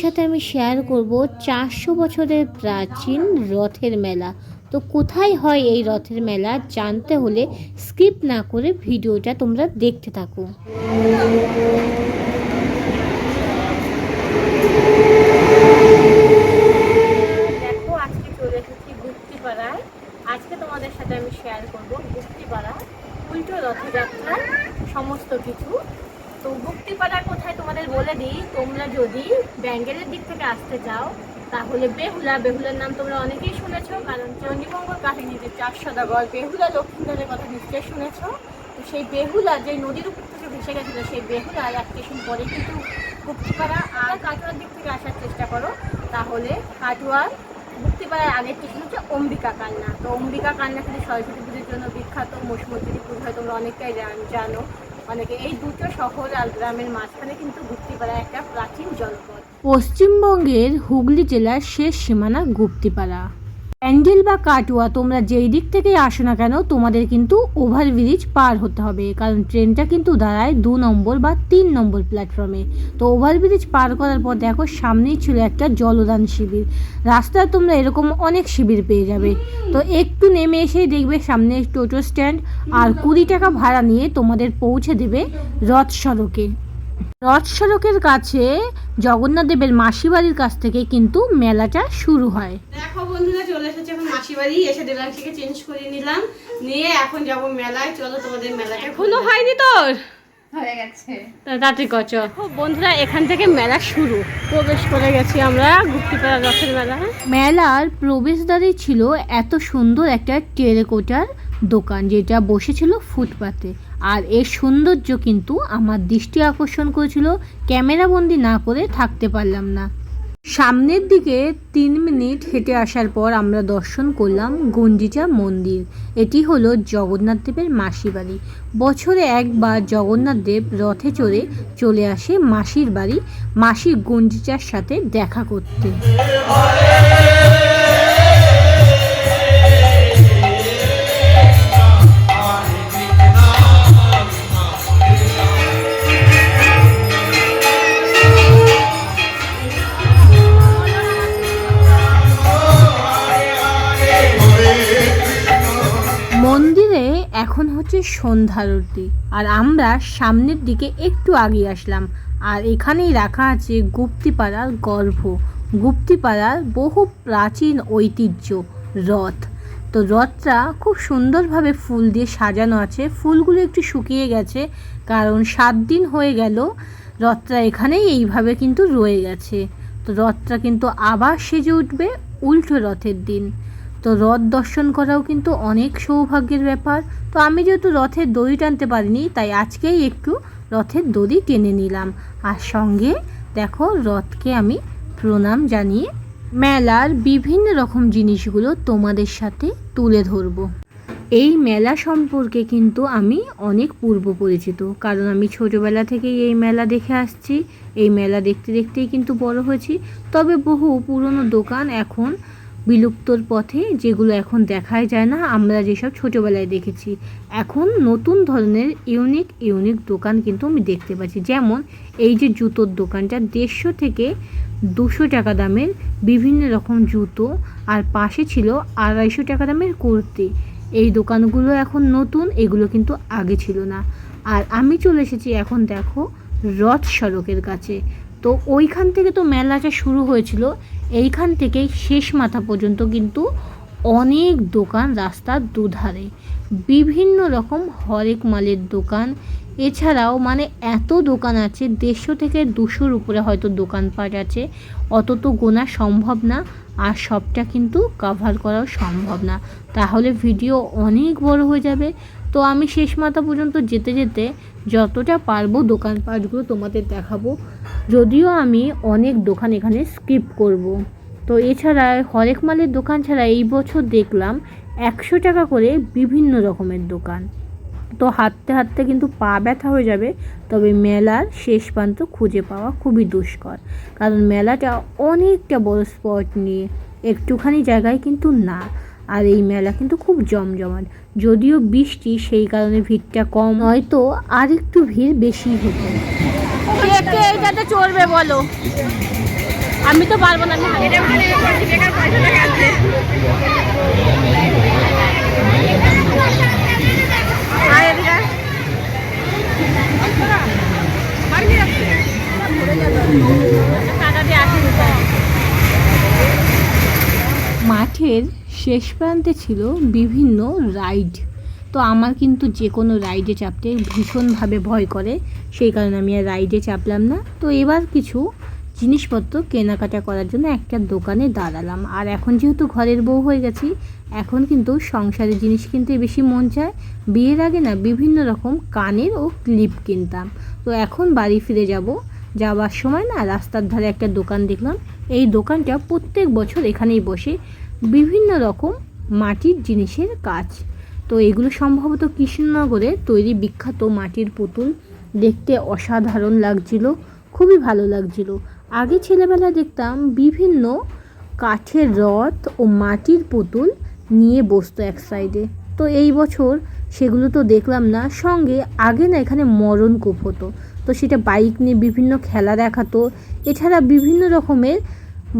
সাথে আমি শেয়ার করব চারশো বছরের প্রাচীন রথের মেলা। তো কোথায় হয় এই রথের মেলা জানতে হলে স্কিপ না করে ভিডিওটা তোমরা দেখতে থাকো। আজকে তোমাদের সাথে আমি শেয়ার সমস্ত কিছু। তো গুপ্তিপাড়া কোথায় তোমাদের বলে দিই? তোমরা যদি ব্যাঙ্গেলের দিক থেকে আসতে চাও, তাহলে বেহুলা, বেহুলার নাম তোমরা অনেকেই শুনেছো, কারণ চণ্ডীবঙ্গ কাহিনীতে চার সদাগর বেহুলা লক্ষ্মীধরের কথা নিশ্চয়ই শুনেছো। তো সেই বেহুলা যে নদীর উপর থেকে ভেসে গেছিল, সেই বেহুলা এক স্টেশন পরে কিন্তু গুপ্তিপাড়া আর কাটোয়ার দিক থেকে আসার চেষ্টা করো। তাহলে কাটোয়ার মুক্তিপাড়ার আগের স্টেশন হচ্ছে অম্বিকা কান্না। তো অম্বিকা কান্না কিন্তু সরস্বতী পুজোর জন্য বিখ্যাত, মৌসুমতির পুজো হয়, তোমরা অনেকটাই জানো। অনেকে এই দুটো শহর আর গ্রামের মাঝখানে কিন্তু গুপ্তিপাড়া একটা প্রাচীন পশ্চিমবঙ্গের হুগলি জেলার শেষ সীমানা গুপ্তিপাড়া। প্যান্ডেল বা কাটুয়া তোমরা যেই দিক থেকে আসো না কেন, তোমাদের কিন্তু ওভারব্রিজ পার হতে হবে। কারণ ট্রেনটা কিন্তু দাঁড়ায় দু নম্বর বা তিন নম্বর প্ল্যাটফর্মে তো ওভারব্রিজ পার করার পর দেখো, সামনেই ছিল একটা জলদান শিবির। রাস্তায় তোমরা এরকম অনেক শিবির পেয়ে যাবে। তো একটু নেমে এসেই দেখবে সামনে টোটো স্ট্যান্ড আর কুড়ি টাকা ভাড়া নিয়ে তোমাদের পৌঁছে দেবে রথ সড়কে। রথ সড়কের কাছে জগন্নাথ দেবের মাসি বাড়ির কাছ থেকে কিন্তু মেলাটা শুরু হয়। দেখো বন্ধুরা চলে এসেছে এখন মাসি বাড়ি এসে দেবাংশীকে চেঞ্জ করে নিলাম। নিয়ে এখন যাব মেলায়। চলো তোমাদের মেলাটা এখনও হয়নি তোর? হয়ে গেছে। তাতে কচ বন্ধুরা এখান থেকে মেলা শুরু। প্রবেশ করে গেছি আমরা গুপ্তিপাড়া রথের মেলা মেলার প্রবেশদ্বারে ছিল এত সুন্দর একটা টেরেকোটার দোকান যেটা বসেছিল ফুটপাতে। আর এর সৌন্দর্য কিন্তু আমার দৃষ্টি আকর্ষণ করেছিল ক্যামেরাবন্দি না করে থাকতে পারলাম না। সামনের দিকে তিন মিনিট হেঁটে আসার পর আমরা দর্শন করলাম গঞ্জিচা মন্দির। এটি হলো জগন্নাথ দেবের মাসি বাড়ি। বছরে একবার জগন্নাথ দেব রথে চড়ে চলে আসে মাসির বাড়ি মাসি গঞ্জিচার সাথে দেখা করতে। সন্ধ্যারতি আর আমরা সামনের দিকে একটু আগে আসলাম। আর এখানেই রাখা আছে গুপ্তিপাড়ার গর্ভ। গুপ্তিপাড়ার বহু প্রাচীন ঐতিহ্য, রথ। তো রথটা খুব সুন্দরভাবে ফুল দিয়ে সাজানো আছে। ফুলগুলো একটু শুকিয়ে গেছে, কারণ সাত দিন হয়ে গেল। রথটা এখানেই এইভাবে কিন্তু রয়ে গেছে। তো রথটা কিন্তু আবার সেজে উঠবে উল্টো রথের দিন। তো রথ দর্শন করাও কিন্তু অনেক সৌভাগ্যের ব্যাপার। তো আমি যেহেতু রথের দড়ি টানতে পারিনি, তাই আজকেই একটু রথের দড়ি টেনে নিলাম। আর সঙ্গে দেখো রথকে আমি প্রণাম জানিয়ে মেলার বিভিন্ন রকম জিনিসগুলো তোমাদের সাথে তুলে ধরবো। এই মেলা সম্পর্কে কিন্তু আমি অনেক পূর্ব পরিচিত, কারণ আমি ছোটোবেলা থেকেই এই মেলা দেখে আসছি। এই মেলা দেখতে দেখতেই কিন্তু বড় হয়েছি। তবে বহু পুরনো দোকান এখন বিলুপ্তর পথে যেগুলো এখন দেখাই যায় না, আমরা যেসব ছোটোবেলায় দেখেছি। এখন নতুন ধরনের ইউনিক ইউনিক দোকান কিন্তু আমি দেখতে পাচ্ছি। যেমন এই যে জুতোর দোকানটা, দেড়শো থেকে দুশো টাকা দামের বিভিন্ন রকম জুতো, আর পাশে ছিল আড়াইশো টাকা দামের কুর্তি। এই দোকানগুলো এখন নতুন, এগুলো কিন্তু আগে ছিল না। আর আমি চলে এসেছি এখন দেখো রথ সড়কের কাছে। তো ওইখান থেকে তো মেলাটা শুরু হয়েছিল। এইখান থেকে শেষ মাথা পর্যন্ত কিন্তু অনেক দোকান রাস্তার দুধারে। বিভিন্ন রকম হরেক মালের দোকান। এছাড়াও মানে এত দোকান আছে, দেড়শো থেকে দুশোর উপরে হয়তো দোকানপাট আছে। অত তো গোনা সম্ভব না, আর সবটা কিন্তু কভার করাও সম্ভব না। তাহলে ভিডিও অনেক বড় হয়ে যাবে। তো আমি শেষ মাথা পর্যন্ত যেতে যেতে যতটা পারব দোকানপাটগুলো তোমাদের দেখাবো। যদিও আমি অনেক দোকান এখানে স্কিপ করব। তো এছাড়া হরেক মালের দোকান ছাড়া এই বছর দেখলাম একশো টাকা করে বিভিন্ন রকমের দোকান। তো হাঁটতে হাঁটতে কিন্তু পা ব্যথা হয়ে যাবে, তবে মেলার শেষ প্রান্ত খুঁজে পাওয়া খুবই দুষ্কর। কারণ মেলাটা অনেকটা বড় স্পট নিয়ে একটুখানি জায়গায় কিন্তু না। আর এই মেলা কিন্তু খুব জমজমাট। যদিও বৃষ্টি সেই কারণে ভিড়টা কম হয়তো আর একটু ভিড় বেশি হতো। এইটাতে চড়বে বলো। আমি তো পারব না আমি হারিয়ে যাব। আয় এদিকে আয়। টাকা দিয়ে আসি মাঠের শেষ প্রান্তে ছিল বিভিন্ন রাইড। তো আমার কিন্তু যে কোনো রাইডে চাপতে ভীষণভাবে ভয় করে, সেই কারণে আমি আর রাইডে চাপলাম না। তো এবার কিছু জিনিসপত্র কেনাকাটা করার জন্য একটা দোকানে দাঁড়ালাম। আর এখন যেহেতু ঘরের বউ হয়ে গেছি, এখন কিন্তু সংসারের জিনিস কিনতে বেশি মন চায়। বিয়ের আগে না বিভিন্ন রকম কানের ও ক্লিপ কিনতাম। তো এখন বাড়ি ফিরে যাব। যাওয়ার সময় না রাস্তার ধারে একটা দোকান দেখলাম। এই দোকানটা প্রত্যেক বছর এখানেই বসে। বিভিন্ন রকম মাটির জিনিসের কাজ। তো এগুলো সম্ভবত কৃষ্ণনগরে তৈরি বিখ্যাত মাটির পুতুল। দেখতে অসাধারণ লাগছিল, খুবই ভালো লাগছিল। আগে ছেলেবেলা দেখতাম বিভিন্ন কাঠের রথ ও মাটির পুতুল নিয়ে বসতো এক সাইডে। তো এই বছর সেগুলো তো দেখলাম না, সঙ্গে আগে না এখানে মরণ কূপ হতো। তো সেটা বাইক নিয়ে বিভিন্ন খেলা দেখাতো, এছাড়া বিভিন্ন রকমের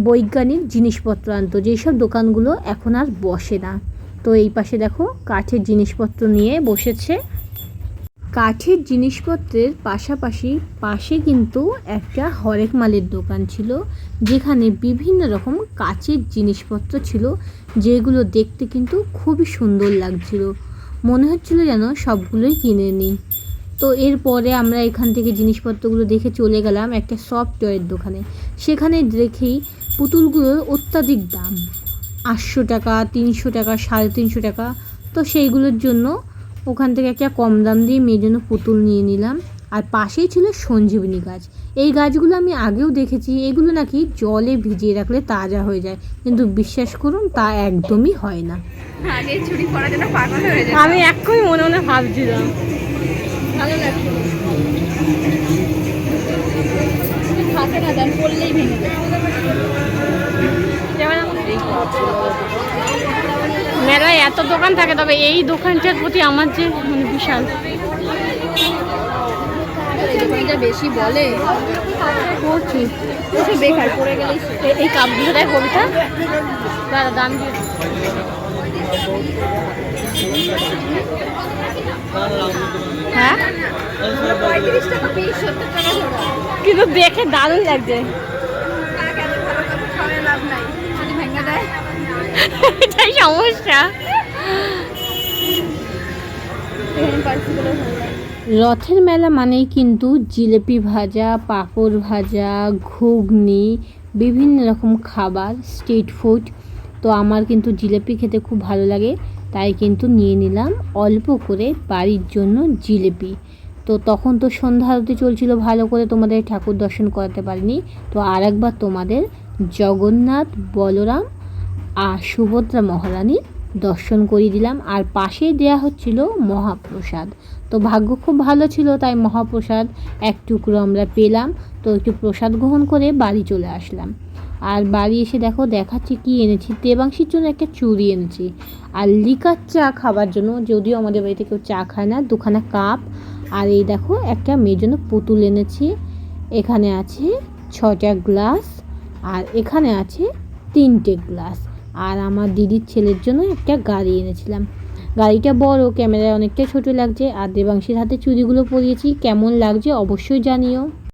বৈজ্ঞানিক জিনিসপত্র আনতো, যেসব দোকানগুলো এখন আর বসে না। তো এই পাশে দেখো, কাঠের জিনিসপত্র নিয়ে বসেছে। কাঠের জিনিসপত্রের পাশাপাশি পাশে কিন্তু একটা হরেক মালের দোকান ছিল, যেখানে বিভিন্ন রকম কাচের জিনিসপত্র ছিল, যেগুলো দেখতে কিন্তু খুবই সুন্দর লাগছিল। মনে হচ্ছিল যেন সবগুলোই কিনে নিই তো এরপরে আমরা এখান থেকে জিনিসপত্রগুলো দেখে চলে গেলাম একটা সফটওয়্যার দোকানে। সেখানে দেখেই পুতুলগুলোর অত্যাধিক দাম। আটশো টাকা তিনশো টাকা সাড়ে তিনশো টাকা। তো সেইগুলোর জন্য ওখান থেকে একটা কম দাম দিয়ে মেয়ের জন্য পুতুল নিয়ে নিলাম। আর পাশেই ছিল সঞ্জীবনী গাছ। এই গাছগুলো আমি আগেও দেখেছি। এগুলো নাকি জলে ভিজিয়ে রাখলে তাজা হয়ে যায়। কিন্তু বিশ্বাস করুন তা একদমই হয় না। আগে চুরি করার জন্য পাগল হয়ে যায় আমি এক্ষুনি মনে মনে ভাবছিলাম। ভালো লাগছে। দেন পড়লেই ভেঙে মেলায় এত দোকান থাকে তবে এই দোকানটার প্রতি আমার যে মানে বিশাল। বেশি বলে? ওটা বেকার পড়ে গেলেই এ- এই কাপগুলো দেয় কবিতা। দাদা দাম দিয়ে হ্যাঁ? কিন্তু দেখে দারুণ লাগছে। এটাই সমস্যা। রথের মেলা মানেই কিন্তু জিলেপি ভাজা, পাঁপড় ভাজা, ঘুগনি, বিভিন্ন রকম খাবার স্ট্রিট ফুড তো আমার কিন্তু জিলেপি খেতে খুব ভালো লাগে। তাই কিন্তু নিয়ে নিলাম অল্প করে বাড়ির জন্য জিলেপি। তো তখন তো সন্ধ্যা আরতি চলছিল, ভালো করে তোমাদের ঠাকুর দর্শন করাতে পারিনি। তো আরেকবার তোমাদের জগন্নাথ, বলরাম আর সুভদ্রা মহারানীর দর্শন করিয়ে দিলাম। আর পাশেই দেয়া হচ্ছিল মহাপ্রসাদ। তো ভাগ্য খুব ভালো ছিল, তাই মহাপ্রসাদ এক টুকরো আমরা পেলাম। তো একটু প্রসাদ গ্রহণ করে বাড়ি চলে আসলাম। আর বাড়ি এসে দেখো দেখাচ্ছি কি এনেছি। দেবাংশীর জন্য একটা চুড়ি এনেছি। আর লিকার চা খাবার জন্য যদিও আমাদের বাড়িতে কেউ চা খায় না, দুখানা কাপ। আর এই দেখো একটা মেয়ের জন্য পুতুল এনেছি। এখানে আছে ছটা গ্লাস আর এখানে আছে তিনটে গ্লাস। আর আমার দিদির ছেলের জন্য একটা গাড়ি এনেছিলাম। গাড়িটা বড়, ক্যামেরায় অনেকটা ছোট লাগছে। আর দেবাংশীর হাতে চুড়িগুলো পরিয়েছি। কেমন লাগছে অবশ্যই জানিও।